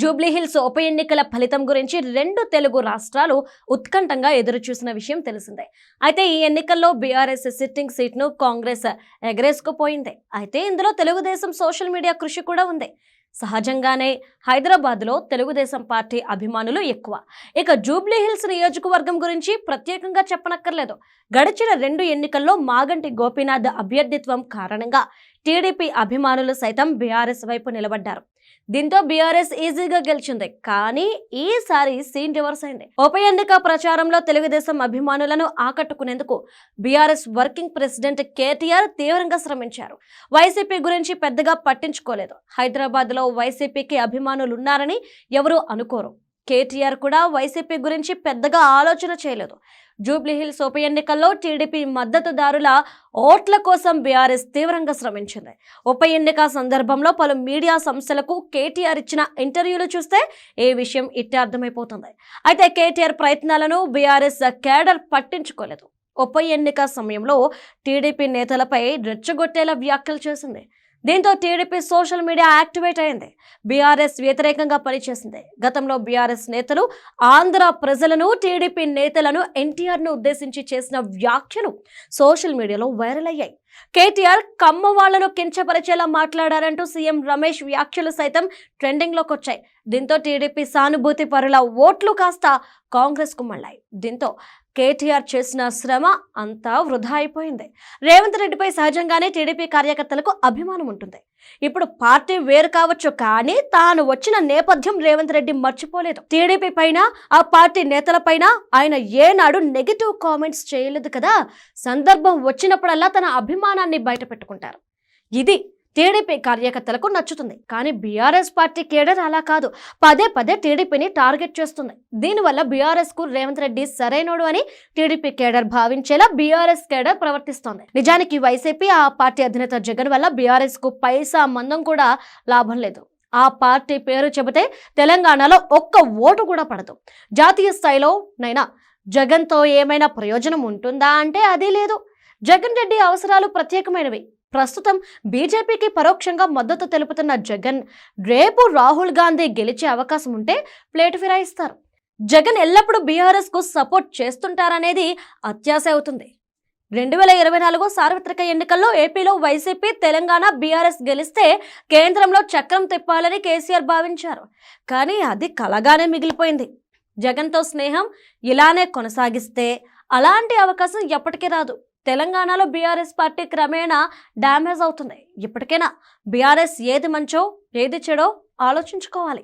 జూబ్లీహిల్స్ ఉప ఎన్నికల ఫలితం గురించి రెండు తెలుగు రాష్ట్రాలు ఉత్కంఠంగా ఎదురుచూసిన విషయం తెలిసిందే. అయితే ఈ ఎన్నికల్లో బీఆర్ఎస్ సిట్టింగ్ సీట్ను కాంగ్రెస్ ఎగరేసుకుపోయింది. అయితే ఇందులో తెలుగుదేశం సోషల్ మీడియా కృషి కూడా ఉంది. సహజంగానే హైదరాబాద్లో తెలుగుదేశం పార్టీ అభిమానులు ఎక్కువ. ఇక జూబ్లీహిల్స్ నియోజకవర్గం గురించి ప్రత్యేకంగా చెప్పనక్కర్లేదు. గడిచిన రెండు ఎన్నికల్లో మాగంటి గోపీనాథ్ అభ్యర్థిత్వం కారణంగా టీడీపీ అభిమానులు సైతం బీఆర్ఎస్ వైపు నిలబడ్డారు. దీంతో బీఆర్ఎస్ ఈజీగా గెలిచింది. కానీ ఈసారి సీన్ రివర్స్ అయింది. ఉప ఎన్నిక ప్రచారంలో తెలుగుదేశం అభిమానులను ఆకట్టుకునేందుకు బీఆర్ఎస్ వర్కింగ్ ప్రెసిడెంట్ కేటీఆర్ తీవ్రంగా శ్రమించారు. వైసీపీ గురించి పెద్దగా పట్టించుకోలేదు. హైదరాబాద్లో వైసీపీకి అభిమానులు ఉన్నారని ఎవరూ అనుకోరు. కేటీఆర్ కూడా వైసీపీ గురించి పెద్దగా ఆలోచన చేయలేదు. జూబ్లీహిల్స్ ఉప ఎన్నికల్లో టీడీపీ మద్దతుదారుల ఓట్ల కోసం బీఆర్ఎస్ తీవ్రంగా శ్రమించింది. ఉప ఎన్నిక సందర్భంలో పలు మీడియా సంస్థలకు కేటీఆర్ ఇచ్చిన ఇంటర్వ్యూలు చూస్తే ఏ విషయం ఇట్టే అర్థమైపోతుంది. అయితే కేటీఆర్ ప్రయత్నాలను బీఆర్ఎస్ కేడర్ పట్టించుకోలేదు. ఉప ఎన్నిక సమయంలో టీడీపీ నేతలపై రెచ్చగొట్టేలా వ్యాఖ్యలు చేసింది. దీంతో టీడీపీ సోషల్ మీడియా యాక్టివేట్ అయింది. బీఆర్ఎస్ వ్యతిరేకంగా పనిచేసింది. గతంలో బీఆర్ఎస్ నేతలు ఆంధ్ర ప్రజలను టీడీపీ నేతలను ఎన్టీఆర్ను ఉద్దేశించి చేసిన వ్యాఖ్యలు సోషల్ మీడియాలో వైరల్ అయ్యాయి. కేటీఆర్ కమ్మ వాళ్ళను కించపరిచేలా మాట్లాడారంటూ సీఎం రమేష్ వ్యాఖ్యలు సైతం ట్రెండింగ్లోకి వచ్చాయి దీంతో టీడీపీ సానుభూతి పరుల ఓట్లు కాస్త కాంగ్రెస్కు మళ్ళాయి. దీంతో కేటీఆర్ చేసిన శ్రమ అంతా వృధా అయిపోయింది. రేవంత్ రెడ్డిపై సహజంగానే టీడీపీ కార్యకర్తలకు అభిమానం ఉంటుంది. ఇప్పుడు పార్టీ వేరు కావచ్చు కానీ తాను వచ్చిన నేపథ్యం రేవంత్ రెడ్డి మర్చిపోలేదు. టీడీపీ పైన ఆ పార్టీ నేతల పైన ఆయన ఏనాడు నెగిటివ్ కామెంట్స్ చేయలేదు కదా. సందర్భం వచ్చినప్పుడల్లా తన అభిమానాన్ని బయట పెట్టుకుంటారు ఇది టీడీపీ కార్యకర్తలకు నచ్చుతుంది. కానీ బీఆర్ఎస్ పార్టీ కేడర్ అలా కాదు. పదే పదే టీడీపీని టార్గెట్ చేస్తుంది. దీనివల్ల బీఆర్ఎస్కు రేవంత్ రెడ్డి సరైనోడు అని టీడీపీ కేడర్ భావించేలా బీఆర్ఎస్ కేడర్ ప్రవర్తిస్తోంది. నిజానికి వైసీపీ ఆ పార్టీ అధినేత జగన్ వల్ల బీఆర్ఎస్కు పైసా మందం కూడా లాభం లేదు. ఆ పార్టీ పేరు చెబితే తెలంగాణలో ఒక్క ఓటు కూడా పడదు. జాతీయ స్థాయిలో నైనా జగన్తో ఏమైనా ప్రయోజనం ఉంటుందా అంటే అది లేదు. జగన్ రెడ్డి అవసరాలు ప్రత్యేకమైనవి. ప్రస్తుతం బీజేపీకి పరోక్షంగా మద్దతు తెలుపుతున్న జగన్ రేపు రాహుల్ గాంధీ గెలిచే అవకాశం ఉంటే ప్లేటు ఫిరాయిస్తారు. జగన్ ఎల్లప్పుడూ బీఆర్ఎస్కు సపోర్ట్ చేస్తుంటారనేది అత్యాశ అవుతుంది. రెండు వేల ఇరవై నాలుగు సార్వత్రిక ఎన్నికల్లో ఏపీలో వైసీపీ తెలంగాణ బీఆర్ఎస్ గెలిస్తే కేంద్రంలో చక్రం తిప్పాలని కేసీఆర్ భావించారు. కానీ అది కలగానే మిగిలిపోయింది. జగన్తో స్నేహం ఇలానే కొనసాగిస్తే అలాంటి అవకాశం ఎప్పటికీ రాదు. తెలంగాణలో బీఆర్ఎస్ పార్టీ క్రమేణా డ్యామేజ్ అవుతుంది. ఇప్పటికైనా బీఆర్ఎస్ ఏది మంచో ఏది చెడో ఆలోచించుకోవాలి.